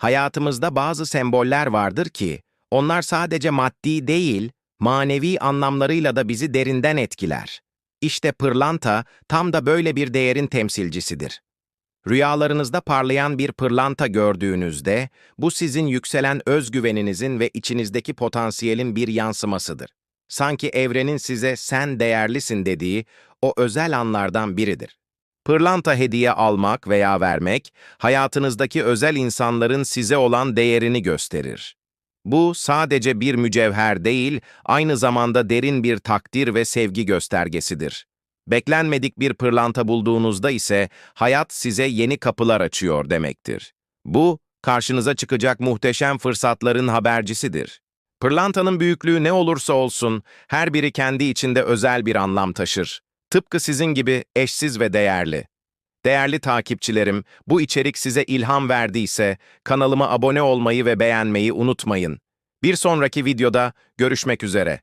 Hayatımızda bazı semboller vardır ki, onlar sadece maddi değil, manevi anlamlarıyla da bizi derinden etkiler. İşte pırlanta tam da böyle bir değerin temsilcisidir. Rüyalarınızda parlayan bir pırlanta gördüğünüzde, bu sizin yükselen özgüveninizin ve içinizdeki potansiyelin bir yansımasıdır. Sanki evrenin size sen değerlisin dediği o özel anlardan biridir. Pırlanta hediye almak veya vermek, hayatınızdaki özel insanların size olan değerini gösterir. Bu sadece bir mücevher değil, aynı zamanda derin bir takdir ve sevgi göstergesidir. Beklenmedik bir pırlanta bulduğunuzda ise hayat size yeni kapılar açıyor demektir. Bu, karşınıza çıkacak muhteşem fırsatların habercisidir. Pırlantanın büyüklüğü ne olursa olsun, her biri kendi içinde özel bir anlam taşır. Tıpkı sizin gibi eşsiz ve değerli. Değerli takipçilerim, bu içerik size ilham verdiyse kanalıma abone olmayı ve beğenmeyi unutmayın. Bir sonraki videoda görüşmek üzere.